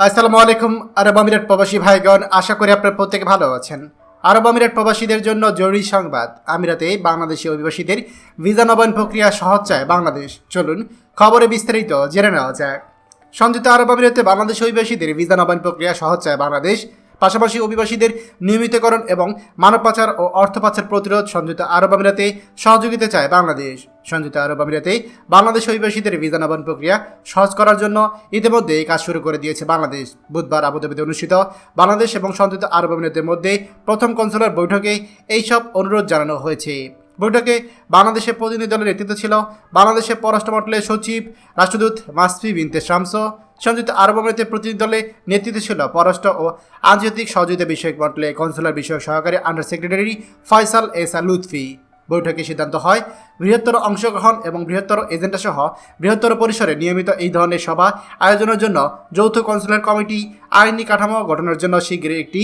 আসসালামু আলাইকুম, আরব আমিরাত প্রবাসী ভাইগণ। আশা করি আপনার প্রত্যেকে ভালো আছেন। আরব আমিরাত প্রবাসীদের জন্য জরুরি সংবাদ। আমিরাতে বাংলাদেশি অভিবাসীদের ভিসা নবায়ন প্রক্রিয়া সহজ চায় বাংলাদেশ। চলুন খবরে বিস্তারিত জেনে নেওয়া যায় সংযুক্ত আরব আমিরাতে বাংলাদেশি অভিবাসীদের ভিসা নবায়ন প্রক্রিয়া সহজ চায় বাংলাদেশ। পাশাপাশি অভিবাসীদের নিয়মিতকরণ এবং মানব পাচার ও অর্থ পাচার প্রতিরোধ সংযুক্ত আরব আমিরাতে সহযোগিতা চায় বাংলাদেশ। সংযুক্ত আরব আমিরাতে বাংলাদেশ অভিবাসীদের ভিসা নবায়ন প্রক্রিয়া সহজ করার জন্য ইতিমধ্যে এই কাজ শুরু করে দিয়েছে বাংলাদেশ। বুধবার আবুধাবিতে অনুষ্ঠিত বাংলাদেশ এবং সংযুক্ত আরব আমিরাতের মধ্যে প্রথম কনসুলার বৈঠকে এইসব অনুরোধ জানানো হয়েছে। বৈঠকে বাংলাদেশের প্রতিনিধি দলের নেতৃত্ব ছিল বাংলাদেশের পররাষ্ট্র মন্ত্রণালয়ের সচিব রাষ্ট্রদূত মাসফি বিনতে শামস সংযুক্ত আরব আমিরাতের প্রতিনিধি দলে নেতৃত্ব ছিল। পররাষ্ট্র ও আন্তর্জাতিক সহযোগিতা বিষয়ক মন্ত্রণালয়ের কনসুলার বিষয়ক সহকারী আন্ডার সেক্রেটারি ফয়সাল এসা লুৎফি। বৈঠকে সিদ্ধান্ত হয়, বৃহত্তর অংশগ্রহণ এবং বৃহত্তর এজেন্ডা সহ বৃহত্তর পরিসরে নিয়মিত এই ধরনের সভা আয়োজনের জন্য যৌথ কনসুলার কমিটি আইনি কাঠামো গঠনের জন্য শীঘ্রই একটি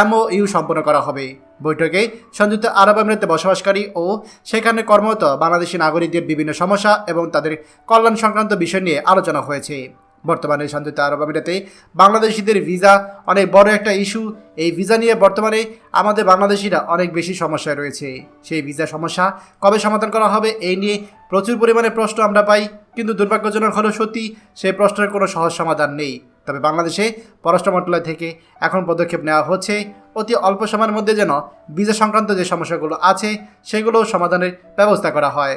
এমওইউ সম্পন্ন করা হবে। বৈঠকে সংযুক্ত আরব আমিরাতে বসবাসকারী ও সেখানে কর্মরত বাংলাদেশি নাগরিকদের বিভিন্ন সমস্যা এবং তাদের কল্যাণ সংক্রান্ত বিষয় নিয়ে আলোচনা হয়েছে। বর্তমানে সংযুক্ত আরব আমিরাতে বাংলাদেশিদের ভিসা অনেক বড় একটা ইস্যু এই ভিসা নিয়ে বর্তমানে আমাদের বাংলাদেশিরা অনেক বেশি সমস্যায় রয়েছে। সেই ভিসা সমস্যা কবে সমাধান করা হবে, এই নিয়ে প্রচুর পরিমাণে প্রশ্ন আমরা পাই। কিন্তু দুর্ভাগ্যজনক হলো সত্যি, সেই প্রশ্নের কোনো সহজ সমাধান নেই। তবে বাংলাদেশে পররাষ্ট্র মন্ত্রণালয় থেকে এখন পদক্ষেপ নেওয়া হচ্ছে। অতি অল্প সময়ের মধ্যে যেন ভিসা সংক্রান্ত যে সমস্যাগুলো আছে, সেগুলো সমাধানের ব্যবস্থা করা হয়।